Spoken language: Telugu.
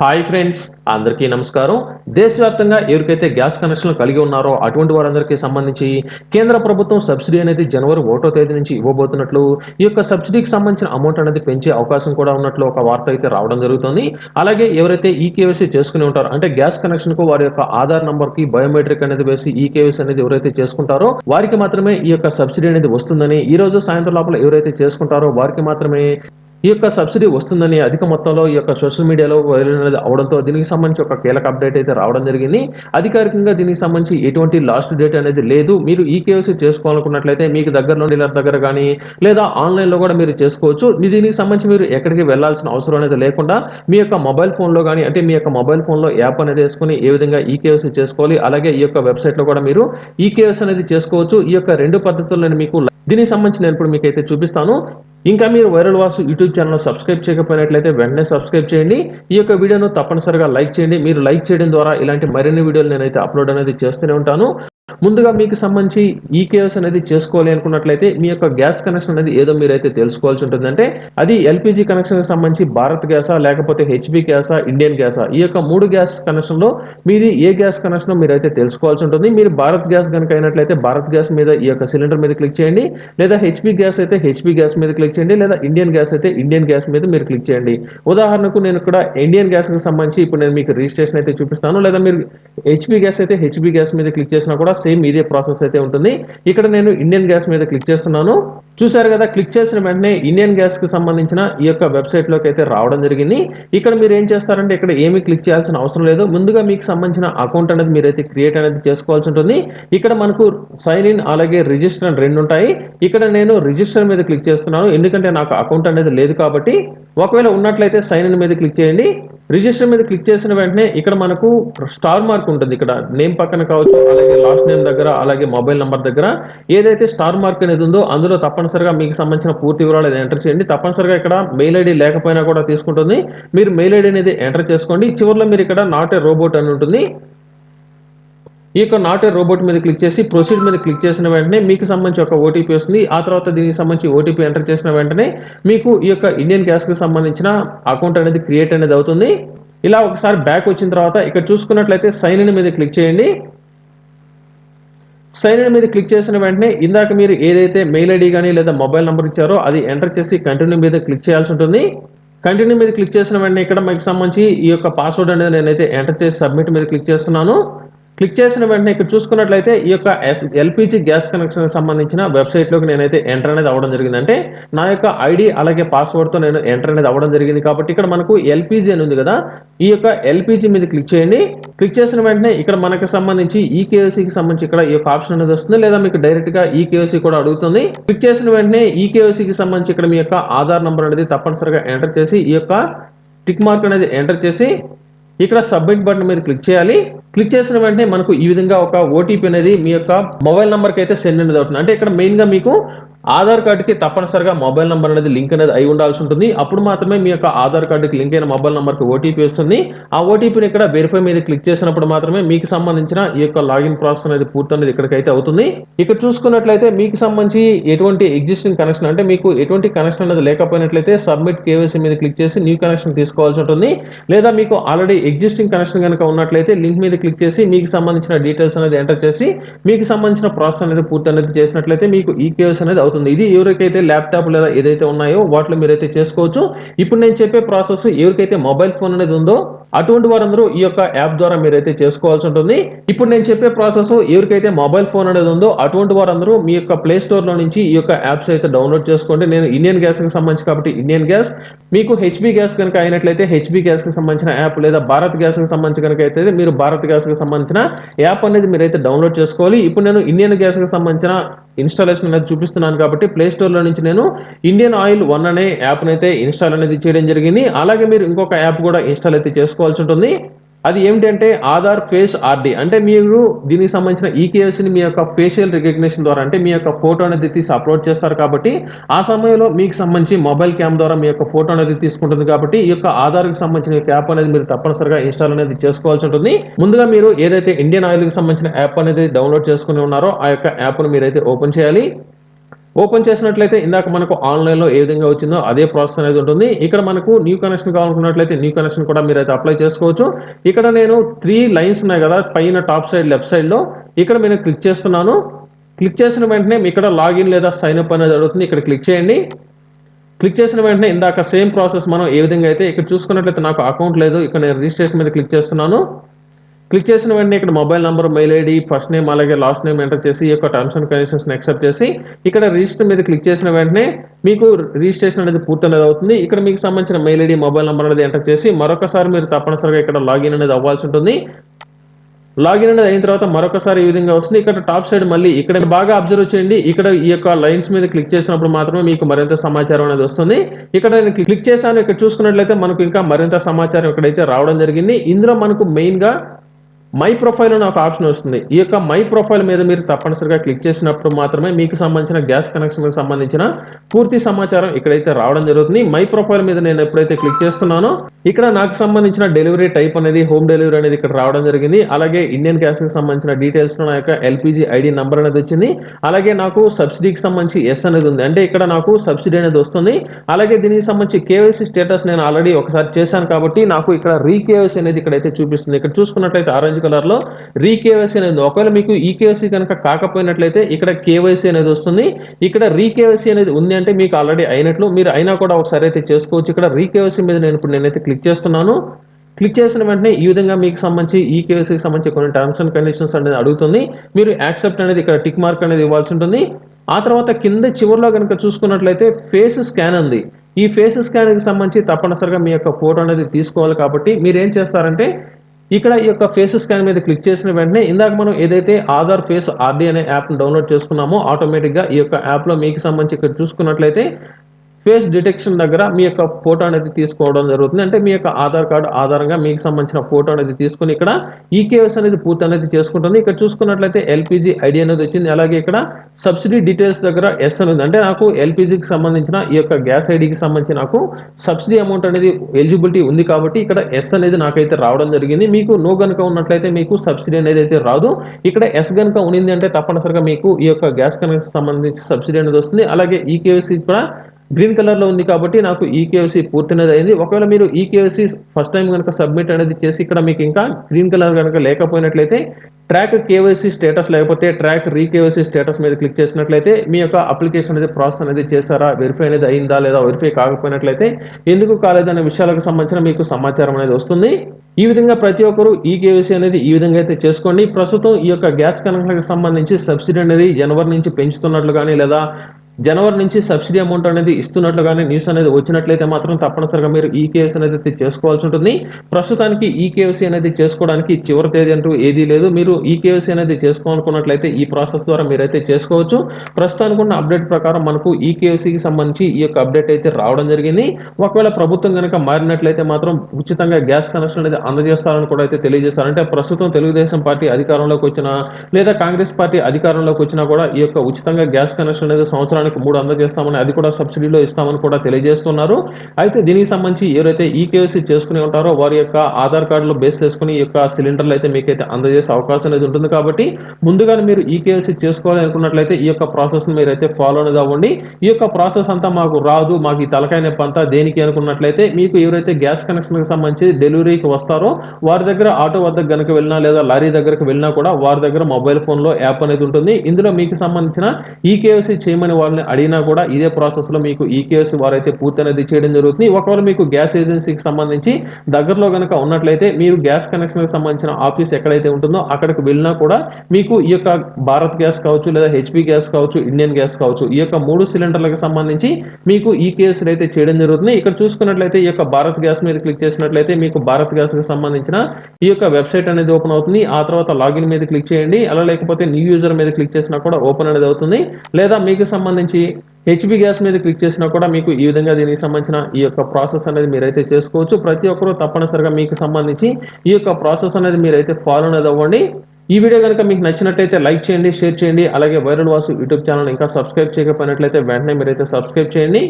హాయ్ ఫ్రెండ్స్ అందరికీ నమస్కారం. దేశవ్యాప్తంగా ఎవరికైతే గ్యాస్ కనెక్షన్లు కలిగి ఉన్నారో అటువంటి వారందరికీ సంబంధించి కేంద్ర ప్రభుత్వం సబ్సిడీ అనేది జనవరి ఒకటో తేదీ నుంచి ఇవ్వబోతున్నట్లు ఈ యొక్క సబ్సిడీకి సంబంధించిన అమౌంట్ అనేది పెంచే అవకాశం కూడా ఉన్నట్లు ఒక వార్త అయితే రావడం జరుగుతుంది. అలాగే ఎవరైతే ఈ కేవైసీ చేసుకుని ఉంటారో అంటే గ్యాస్ కనెక్షన్కు వారి యొక్క ఆధార్ నంబర్కి బయోమెట్రిక్ అనేది వేసి ఈ కేవైసీ అనేది ఎవరైతే చేసుకుంటారో వారికి మాత్రమే ఈ యొక్క సబ్సిడీ అనేది వస్తుందని ఈ రోజు సాయంత్రం లోపల ఎవరైతే చేసుకుంటారో వారికి మాత్రమే ఈ యొక్క సబ్సిడీ వస్తుందని అధిక మొత్తంలో ఈ యొక్క సోషల్ మీడియాలో వైరల్ అనేది అవడంతో దీనికి సంబంధించి ఒక కీలక అప్డేట్ అయితే రావడం జరిగింది. అధికారికంగా దీనికి సంబంధించి ఎటువంటి లాస్ట్ డేట్ అనేది లేదు. మీరు ఈ కేవైసీ చేసుకోవాలనుకున్నట్లయితే మీకు దగ్గరలో డీలర్ దగ్గర కానీ లేదా ఆన్లైన్లో కూడా మీరు చేసుకోవచ్చు. మీ దీనికి సంబంధించి మీరు ఎక్కడికి వెళ్ళాల్సిన అవసరం అనేది లేకుండా మీ యొక్క మొబైల్ ఫోన్లో కానీ అంటే మీ యొక్క మొబైల్ ఫోన్లో యాప్ అనేది వేసుకుని ఏ విధంగా ఈ కేవైసీ చేసుకోవాలి. అలాగే ఈ యొక్క వెబ్సైట్లో కూడా మీరు ఈ కేవైసీ అనేది చేసుకోవచ్చు. ఈ యొక్క రెండు పద్ధతుల్లో నేను మీకు దీనికి సంబంధించి నేను ఇప్పుడు మీకు అయితే చూపిస్తాను. ఇంకా మీరు viral Vasu YouTube channel subscribe చేయకపోయినట్లయితే వెంటనే సబ్స్క్రైబ్ చేయండి. ఈ యొక్క వీడియోను తప్పనిసరిగా లైక్ చేయండి. మీరు లైక్ చేయడం ద్వారా ఇలాంటి మరిన్ని వీడియోలు నేనైతే అప్లోడ్ అనేది చేస్తూనే ఉంటాను. ముందుగా మీకు సంబంధించి ఈ కేఎస్ అనేది చేసుకోవాలి అనుకున్నట్లయితే మీ యొక్క గ్యాస్ కనెక్షన్ అనేది ఏదో మీరైతే తెలుసుకోవాల్సి ఉంటుంది. అంటే అది ఎల్పిజి కనెక్షన్ సంబంధించి భారత్ గ్యాసా లేకపోతే హెచ్పి గ్యాసా ఇండియన్ గ్యాసా ఈ యొక్క మూడు గ్యాస్ కనెక్షన్లో మీది ఏ గ్యాస్ కనెక్షన్ మీరైతే తెలుసుకోవాల్సి ఉంటుంది. మీరు భారత్ గ్యాస్ కనుక అయినట్లయితే భారత్ గ్యాస్ మీద ఈ యొక్క సిలిండర్ మీద క్లిక్ చేయండి. లేదా హెచ్పి గ్యాస్ అయితే హెచ్పి గ్యాస్ మీద క్లిక్ చేయండి. లేదా ఇండియన్ గ్యాస్ అయితే ఇండియన్ గ్యాస్ మీద మీరు క్లిక్ చేయండి. ఉదాహరణకు నేను ఇక్కడ ఇండియన్ గ్యాస్కి సంబంధించి ఇప్పుడు నేను మీకు రిజిస్ట్రేషన్ అయితే చూపిస్తాను. లేదా మీరు హెచ్పి గ్యాస్ అయితే హెచ్పి గ్యాస్ మీద క్లిక్ చేసినా కూడా సేమ్ ఇదే ప్రాసెస్ అయితే ఉంటుంది. ఇక్కడ నేను ఇండియన్ గ్యాస్ మీద క్లిక్ చేస్తున్నాను. చూసారు కదా క్లిక్ చేసిన వెంటనే ఇండియన్ గ్యాస్కి సంబంధించిన ఈ యొక్క వెబ్సైట్లోకి అయితే రావడం జరిగింది. ఇక్కడ మీరు ఏం చేస్తారంటే ఇక్కడ ఏమీ క్లిక్ చేయాల్సిన అవసరం లేదు. ముందుగా మీకు సంబంధించిన అకౌంట్ అనేది మీరైతే క్రియేట్ అనేది చేసుకోవాల్సి ఉంటుంది. ఇక్కడ మనకు సైన్ ఇన్ అలాగే రిజిస్టర్ అని రెండు ఉంటాయి. ఇక్కడ నేను రిజిస్టర్ మీద క్లిక్ చేస్తున్నాను. ఎందుకంటే నాకు అకౌంట్ అనేది లేదు కాబట్టి. ఒకవేళ ఉన్నట్లయితే సైన్ ఇన్ మీద క్లిక్ చేయండి. రిజిస్టర్ మీద క్లిక్ చేసిన వెంటనే ఇక్కడ మనకు స్టార్ మార్క్ ఉంటుంది. ఇక్కడ నేమ్ పక్కన కావచ్చు అలాగే లాస్ట్ నేమ్ దగ్గర అలాగే మొబైల్ నెంబర్ దగ్గర. ఏదైతే స్టార్ మార్క్ అనేది ఉందో అందులో తప్పని తప్పనిసరిగా మీకు సంబంధించిన పూర్తి వివరాలు అనేది ఎంటర్ చేయండి. తప్పనిసరిగా ఇక్కడ మెయిల్ ఐడి లేకపోయినా కూడా తీసుకుంటుంది. మీరు మెయిల్ ఐడి అనేది ఎంటర్ చేసుకోండి. చివరిలో మీరు ఇక్కడ నాట్ ఏ రోబోట్ అని ఉంటుంది. ఈ యొక్క నాట్ ఏ రోబోట్ మీద క్లిక్ చేసి ప్రొసీడ్ మీద క్లిక్ చేసిన వెంటనే మీకు సంబంధించి ఒక ఓటీపీ వస్తుంది. ఆ తర్వాత దీనికి సంబంధించి ఓటీపీ ఎంటర్ చేసిన వెంటనే మీకు ఈ యొక్క ఇండియన్ గ్యాస్కి సంబంధించిన అకౌంట్ అనేది క్రియేట్ అనేది అవుతుంది. ఇలా ఒకసారి బ్యాక్ వచ్చిన తర్వాత ఇక్కడ చూసుకున్నట్లయితే సైన్ ఇన్ మీద క్లిక్ చేయండి. సైన్ ఇన్ మీద క్లిక్ చేసిన వెంటనే ఇందాక మీరు ఏదైతే మెయిల్ ఐడి కానీ లేదా మొబైల్ నెంబర్ ఇచ్చారో అది ఎంటర్ చేసి కంటిన్యూ మీద క్లిక్ చేయాల్సి ఉంటుంది. కంటిన్యూ మీద క్లిక్ చేసిన వెంటనే ఇక్కడ మీకు సంబంధించి ఈ యొక్క పాస్వర్డ్ అనేది నేనైతే ఎంటర్ చేసి సబ్మిట్ మీద క్లిక్ చేస్తున్నాను. క్లిక్ చేసిన వెంటనే ఇక్కడ చూసుకున్నట్లయితే ఈ యొక్క ఎల్పిజి గ్యాస్ కనెక్షన్ సంబంధించిన వెబ్సైట్లోకి నేనైతే ఎంటర్ అనేది అవ్వడం జరిగింది. అంటే నా యొక్క ఐడి అలాగే పాస్వర్డ్తో నేను ఎంటర్ అనేది అవ్వడం జరిగింది. కాబట్టి ఇక్కడ మనకు ఎల్పిజి అని ఉంది కదా. ఈ యొక్క ఎల్పిజి మీద క్లిక్ చేయండి. క్లిక్ చేసిన వెంటనే ఇక్కడ మనకు సంబంధించి ఈ కేవైసీకి సంబంధించి ఇక్కడ ఈ యొక్క ఆప్షన్ అనేది వస్తుంది. లేదా మీకు డైరెక్ట్గా ఈ కేవైసీ కూడా అడుగుతుంది. క్లిక్ చేసిన వెంటనే ఈ కేవైసీకి సంబంధించి ఇక్కడ మీ యొక్క ఆధార్ నంబర్ అనేది తప్పనిసరిగా ఎంటర్ చేసి ఈ యొక్క టిక్ మార్క్ అనేది ఎంటర్ చేసి ఇక్కడ సబ్మిట్ బటన్ మీద క్లిక్ చేయాలి. క్లిక్ చేసిన వెంటనే మనకు ఈ విధంగా ఒక ఓటీపీ అనేది మీ యొక్క మొబైల్ నెంబర్కి అయితే సెండ్ అనేది అవుతుంది. అంటే ఇక్కడ మెయిన్గా మీకు ఆధార్ కార్డుకి తప్పనిసరిగా మొబైల్ నెంబర్ అనేది లింక్ అనేది అయి ఉండాల్సి ఉంటుంది. అప్పుడు మాత్రమే మీ యొక్క ఆధార్ కార్డుకి లింక్ అయిన మొబైల్ నెంబర్కి ఓటీపీ వస్తుంది. ఆ ఓటీపీని ఇక్కడ వెరిఫై మీద క్లిక్ చేసినప్పుడు మాత్రమే మీకు సంబంధించిన ఈ యొక్క లాగిన్ ప్రాసెస్ అనేది పూర్తి అనేది ఇక్కడికైతే అవుతుంది. ఇక్కడ చూసుకున్నట్లయితే మీకు సంబంధించి ఎటువంటి ఎగ్జిస్టింగ్ కనెక్షన్ అంటే మీకు ఎటువంటి కనెక్షన్ అనేది లేకపోయినట్లయితే సబ్మిట్ కేవైసీ మీద క్లిక్ చేసి న్యూ కనెక్షన్ తీసుకోవాల్సి ఉంటుంది. లేదా మీకు ఆల్రెడీ ఎగ్జిస్టింగ్ కనెక్షన్ కనుక ఉన్నట్లయితే లింక్ మీద క్లిక్ చేసి మీకు సంబంధించిన డీటెయిల్స్ అనేది ఎంటర్ చేసి మీకు సంబంధించిన ప్రాసెస్ అనేది పూర్తి అనేది చేసినట్లయితే మీకు ఈ కేవైసీ అనేది అవుతుంది. ఇది ఎవరికైతే ల్యాప్టాప్ లేదా ఏదైతే ఉన్నాయో వాటిలో మీరైతే చేసుకోవచ్చు. ఇప్పుడు నేను చెప్పే ప్రాసెస్ ఎవరికైతే మొబైల్ ఫోన్ అనేది ఉందో అటువంటి వారందరూ ఈ యొక్క యాప్ ద్వారా మీరైతే చేసుకోవాల్సి ఉంటుంది. ఇప్పుడు నేను చెప్పే ప్రాసెస్ ఎవరికైతే మొబైల్ ఫోన్ అనేది ఉందో అటువంటి వారందరూ మీ యొక్క ప్లే స్టోర్లో నుంచి ఈ యొక్క యాప్స్ అయితే డౌన్లోడ్ చేసుకోండి. నేను ఇండియన్ గ్యాస్కి సంబంధించి కాబట్టి ఇండియన్ గ్యాస్ మీకు హెచ్బి గ్యాస్ కనుక అయినట్లయితే హెచ్బి గ్యాస్కి సంబంధించిన యాప్ లేదా భారత్ గ్యాస్కి సంబంధించి కనుక అయితే మీరు భారత్ గ్యాస్కి సంబంధించిన యాప్ అనేది మీరైతే డౌన్లోడ్ చేసుకోవాలి. ఇప్పుడు నేను ఇండియన్ గ్యాస్కి సంబంధించిన ఇన్స్టాలేషన్ అనేది చూపిస్తున్నాను కాబట్టి ప్లే స్టోర్లో నుంచి నేను ఇండియన్ ఆయిల్ వన్ అనే యాప్ని అయితే ఇన్స్టాల్ అనేది చేయడం జరిగింది. అలాగే మీరు ఇంకొక యాప్ కూడా ఇన్స్టాల్ అయితే చేసుకోవాల్సి ఉంటుంది. అది ఏమిటంటే ఆధార్ ఫేస్ ఆర్డి అంటే మీరు దీనికి సంబంధించిన ఈకేఎస్ని మీ యొక్క ఫేషియల్ రికగ్నిషన్ ద్వారా అంటే మీ యొక్క ఫోటో అనేది తీసి అప్లోడ్ చేస్తారు కాబట్టి ఆ సమయంలో మీకు సంబంధించి మొబైల్ క్యామ్ ద్వారా మీ యొక్క ఫోటో అనేది తీసుకుంటుంది కాబట్టి ఈ యొక్క ఆధార్కి సంబంధించిన యాప్ అనేది మీరు తప్పనిసరిగా ఇన్స్టాల్ అనేది చేసుకోవాల్సి ఉంటుంది. ముందుగా మీరు ఏదైతే ఇండియన్ ఆయిల్కి సంబంధించిన యాప్ అనేది డౌన్లోడ్ చేసుకుని ఉన్నారో ఆ యొక్క యాప్ను మీరైతే ఓపెన్ చేయాలి. ఓపెన్ చేసినట్లయితే ఇందాక మనకు ఆన్లైన్లో ఏ విధంగా వచ్చిందో అదే ప్రాసెస్ అనేది ఉంటుంది. ఇక్కడ మనకు న్యూ కనెక్షన్ కావాలనుకున్నట్లయితే న్యూ కనెక్షన్ కూడా మీరు అయితే అప్లై చేసుకోవచ్చు. ఇక్కడ నేను త్రీ లైన్స్ ఉన్నాయి కదా పైన టాప్ సైడ్ లెఫ్ట్ సైడ్లో. ఇక్కడ నేను క్లిక్ చేస్తున్నాను. క్లిక్ చేసిన వెంటనే ఇక్కడ లాగిన్ లేదా సైన్ అప్ అనేది అడుగుతుంది ఇక్కడ క్లిక్ చేయండి. క్లిక్ చేసిన వెంటనే ఇందాక సేమ్ ప్రాసెస్ మనం ఏ విధంగా అయితే ఇక్కడ చూసుకున్నట్లయితే నాకు అకౌంట్ లేదు ఇక్కడ నేను రిజిస్ట్రేషన్ మీద క్లిక్ చేస్తున్నాను. క్లిక్ చేసిన వెంటనే ఇక్కడ mobile number mail ID first name అలాగే లాస్ట్ నేమ్ ఎంటర్ చేసి ఈ యొక్క టర్మ్స్ అండ్ కండిషన్స్ యాక్సెప్ట్ చేసి ఇక్కడ రిజిస్టర్ మీద క్లిక్ చేసిన వెంటనే మీకు రిజిస్ట్రేషన్ అనేది పూర్తి అనేది అవుతుంది. ఇక్కడ మీకు సంబంధించిన మెయిల్ ఐడి మొబైల్ నెంబర్ అనేది ఎంటర్ చేసి మరొకసారి మీరు తప్పనిసరిగా ఇక్కడ లాగిన్ అనేది అవ్వాల్సి ఉంటుంది. లాగిన్ అనేది అయిన తర్వాత మరొకసారి ఈ విధంగా వస్తుంది. ఇక్కడ టాప్ సైడ్ మళ్ళీ ఇక్కడ బాగా అబ్జర్వ్ చేయండి. ఇక్కడ ఈ యొక్క లైన్స్ మీద క్లిక్ చేసినప్పుడు మాత్రమే మీకు మరింత సమాచారం అనేది వస్తుంది. ఇక్కడ నేను క్లిక్ చేశాను. ఇక్కడ చూసుకున్నట్లయితే మనకు ఇంకా మరింత సమాచారం ఇక్కడైతే రావడం జరిగింది. ఇందులో మనకు మెయిన్గా మై ప్రొఫైల్ అని ఒక ఆప్షన్ వస్తుంది. ఈ యొక్క మై ప్రొఫైల్ మీద మీరు తప్పనిసరిగా క్లిక్ చేసినప్పుడు మాత్రమే మీకు సంబంధించిన గ్యాస్ కనెక్షన్ సంబంధించిన పూర్తి సమాచారం ఇక్కడైతే రావడం జరుగుతుంది. మై ప్రొఫైల్ మీద నేను ఎప్పుడైతే క్లిక్ చేస్తున్నానో ఇక్కడ నాకు సంబంధించిన డెలివరీ టైప్ అనేది హోమ్ డెలివరీ అనేది ఇక్కడ రావడం జరిగింది. అలాగే ఇండియన్ గ్యాస్కి సంబంధించిన డీటెయిల్స్ నా యొక్క ఎల్పిజి ఐడి నెంబర్ అనేది వచ్చింది. అలాగే నాకు సబ్సిడీకి సంబంధించి ఎస్ అనేది ఉంది. అంటే ఇక్కడ నాకు సబ్సిడీ అనేది వస్తుంది. అలాగే దీనికి సంబంధించి కేవైసీ స్టేటస్ నేను ఆల్రెడీ ఒకసారి చేశాను కాబట్టి నాకు ఇక్కడ రీకేవైసీ అనేది ఇక్కడైతే చూపిస్తుంది. ఇక్కడ చూసుకున్నట్లయితే ఆరెంజ్ కలర్లో అనేది ఒకవేళ మీకు e ఈ కేవైసీ కనుక కాకపోయినట్లయితే ఇక్కడ కేవైసీ అనేది వస్తుంది. ఇక్కడ రీకేవైసీ అనేది ఉంది అంటే మీకు ఆల్రెడీ అయినట్లు మీరు అయినా కూడా ఒకసారి అయితే చేసుకోవచ్చు. ఇక్కడ రీకేవైసీ మీద నేను ఇప్పుడు నేనైతే క్లిక్ చేస్తున్నాను. క్లిక్ చేసిన వెంటనే ఈ విధంగా మీకు సంబంధించి e ఈ కేవైసీకి సంబంధించి కొన్ని టర్మ్స్ అండ్ కండిషన్స్ అనేది అడుగుతుంది. మీరు యాక్సెప్ట్ అనేది ఇక్కడ టిక్ మార్క్ అనేది ఇవ్వాల్సి ఉంటుంది. ఆ తర్వాత కింద చివరిలో కనుక చూసుకున్నట్లయితే ఫేస్ స్కాన్ ఉంది. ఈ ఫేస్ స్కాన్కి సంబంధించి తప్పనిసరిగా మీ యొక్క ఫోటో అనేది తీసుకోవాలి కాబట్టి మీరు ఏం చేస్తారంటే ఇక్కడ ఈ యొక్క ఫేస్ స్కాన్ మీద క్లిక్ చేసిన వెంటనే ఇందాక మనం ఏదైతే ఆధార్ ఫేస్ ఆర్డీ అనే యాప్ను డౌన్లోడ్ చేసుకున్నామో ఆటోమేటిక్గా ఈ యొక్క యాప్లో మీకు సంబంధించి ఇక్కడ చూసుకున్నట్లయితే ఫేస్ డిటెక్షన్ దగ్గర మీ యొక్క ఫోటో అనేది తీసుకోవడం జరుగుతుంది. అంటే మీ యొక్క ఆధార్ కార్డు ఆధారంగా మీకు సంబంధించిన ఫోటో అనేది తీసుకుని ఇక్కడ ఈకేఎస్ అనేది పూర్తి అనేది చేసుకుంటుంది. ఇక్కడ చూసుకున్నట్లయితే ఎల్పిజి ఐడి అనేది వచ్చింది. అలాగే ఇక్కడ సబ్సిడీ డీటెయిల్స్ దగ్గర ఎస్ అనేది అంటే నాకు ఎల్పిజికి సంబంధించిన ఈ యొక్క గ్యాస్ ఐడికి సంబంధించి నాకు సబ్సిడీ అమౌంట్ అనేది ఎలిజిబిలిటీ ఉంది కాబట్టి ఇక్కడ ఎస్ అనేది నాకైతే రావడం జరిగింది. మీకు నో గనుక ఉన్నట్లయితే మీకు సబ్సిడీ అనేది అయితే రాదు. ఇక్కడ ఎస్ గనుక ఉన్నింది అంటే తప్పనిసరిగా మీకు ఈ యొక్క గ్యాస్ కనెక్షన్ సంబంధించి సబ్సిడీ అనేది వస్తుంది. అలాగే ఈకేఎస్సి కూడా గ్రీన్ కలర్లో ఉంది కాబట్టి నాకు ఈ కేవైసీ పూర్తినది అయింది ఒకవేళ మీరు ఈ కేవైసీ ఫస్ట్ టైం కనుక సబ్మిట్ అనేది చేసి ఇక్కడ మీకు ఇంకా గ్రీన్ కలర్ కనుక లేకపోయినట్లయితే ట్రాక్ కేవైసీ స్టేటస్ లేకపోతే ట్రాక్ రీకేవైసీ స్టేటస్ మీద క్లిక్ చేసినట్లయితే మీ యొక్క అప్లికేషన్ అనేది ప్రాసెస్ అనేది చేస్తారా? వెరిఫై అనేది అయిందా లేదా? వెరిఫై కాకపోయినట్లయితే ఎందుకు కాలేదనే విషయాలకు సంబంధించిన మీకు సమాచారం అనేది వస్తుంది. ఈ విధంగా ప్రతి ఒక్కరు ఈ కేవైసీ అనేది ఈ విధంగా అయితే చేసుకోండి. ప్రస్తుతం ఈ యొక్క గ్యాస్ కనెక్షన్లకు సంబంధించి సబ్సిడీ అనేది జనవరి నుంచి పెంచుతున్నట్లు కానీ లేదా జనవరి నుంచి సబ్సిడీ అమౌంట్ అనేది ఇస్తున్నట్లుగానే న్యూస్ అనేది వచ్చినట్లయితే మాత్రం తప్పనిసరిగా మీరు ఈ కేవైసీ అనేది అయితే చేసుకోవాల్సి ఉంటుంది. ప్రస్తుతానికి ఈ కేవైసీ అనేది చేసుకోవడానికి చివరి తేదీ అంటూ ఏదీ లేదు. మీరు ఈ కేవైసీ అనేది చేసుకోవాలనుకున్నట్లయితే ఈ ప్రాసెస్ ద్వారా మీరైతే చేసుకోవచ్చు. ప్రస్తుతానికి ఉన్న అప్డేట్ ప్రకారం మనకు ఈ కేవైసీకి సంబంధించి ఈ యొక్క అప్డేట్ అయితే రావడం జరిగింది. ఒకవేళ ప్రభుత్వం కనుక మారినట్లయితే మాత్రం ఉచితంగా గ్యాస్ కనెక్షన్ అనేది అందజేస్తారని కూడా అయితే తెలియజేస్తారు అంటే ప్రస్తుతం తెలుగుదేశం పార్టీ అధికారంలోకి వచ్చినా లేదా కాంగ్రెస్ పార్టీ అధికారంలోకి వచ్చినా కూడా ఈ యొక్క ఉచితంగా గ్యాస్ కనెక్షన్ అనేది సంవత్సరానికి మూడు అందజేస్తామని అది కూడా సబ్సిడీలో ఇస్తామని కూడా తెలియజేస్తున్నారు. అయితే దీనికి సంబంధించి ఎవరైతే ఈ కేవైసీ చేసుకుని ఉంటారో వారి యొక్క ఆధార్ కార్డులో బేస్ చేసుకుని ఈ యొక్క సిలిండర్లు అయితే మీకైతే అందజేసే అవకాశం అనేది ఉంటుంది కాబట్టి ముందుగానే మీరు ఈ కేవైసీ చేసుకోవాలి అనుకున్నట్లయితే ఈ యొక్క ప్రాసెస్ మీరైతే ఫాలో అనేది అవ్వండి. ఈ యొక్క ప్రాసెస్ అంతా మాకు రాదు మాకు ఈ తలకాయ నొప్పి అంతా దేనికి అనుకున్నట్లయితే మీకు ఎవరైతే గ్యాస్ కనెక్షన్కి సంబంధించి డెలివరీకి వస్తారో వారి దగ్గర ఆటో వద్దకు కనుక వెళ్ళినా లేదా లారీ దగ్గరకు వెళ్ళినా కూడా వారి దగ్గర మొబైల్ ఫోన్లో యాప్ అనేది ఉంటుంది. ఇందులో మీకు సంబంధించిన ఈ కేవైసీ చేయమని వాళ్ళని అడిగినా కూడా ఇదే ప్రాసెస్లో మీకు ఈ కేసు వారైతే పూర్తి అనేది చేయడం జరుగుతుంది. ఒకవేళ మీకు గ్యాస్ ఏజెన్సీకి సంబంధించి దగ్గరలో కనుక ఉన్నట్లయితే మీరు గ్యాస్ కనెక్షన్కి సంబంధించిన ఆఫీస్ ఎక్కడైతే ఉంటుందో అక్కడికి వెళ్ళినా కూడా మీకు ఈ యొక్క భారత్ గ్యాస్ కావచ్చు లేదా హెచ్పి గ్యాస్ కావచ్చు ఇండియన్ గ్యాస్ కావచ్చు ఈ యొక్క మూడు సిలిండర్లకు సంబంధించి మీకు ఈ కేసులు అయితే చేయడం జరుగుతుంది. ఇక్కడ చూసుకున్నట్లయితే ఈ యొక్క భారత్ గ్యాస్ మీద క్లిక్ చేసినట్లయితే మీకు భారత్ గ్యాస్కి సంబంధించిన ఈ యొక్క వెబ్సైట్ అనేది ఓపెన్ అవుతుంది. ఆ తర్వాత లాగిన్ మీద క్లిక్ చేయండి. అలా లేకపోతే న్యూ యూజర్ మీద క్లిక్ చేసినా కూడా ఓపెన్ అనేది అవుతుంది. లేదా మీకు సంబంధించి హెచ్పి గ్యాస్ మీద క్లిక్ చేసినా కూడా మీకు ఈ విధంగా దీనికి సంబంధించిన ఈ యొక్క ప్రాసెస్ అనేది మీరైతే చేసుకోవచ్చు. ప్రతి ఒక్కరూ తప్పనిసరిగా మీకు సంబంధించి ఈ యొక్క ప్రాసెస్ అనేది మీరైతే ఫాలో అనేది అవ్వండి. ఈ వీడియో కనుక మీకు నచ్చినట్లయితే లైక్ చేయండి షేర్ చేయండి. అలాగే వైరల్ వాసు యూట్యూబ్ ఛానల్ ఇంకా సబ్స్క్రైబ్ చేయకపోయినట్లయితే వెంటనే మీరైతే సబ్స్క్రైబ్ చేయండి.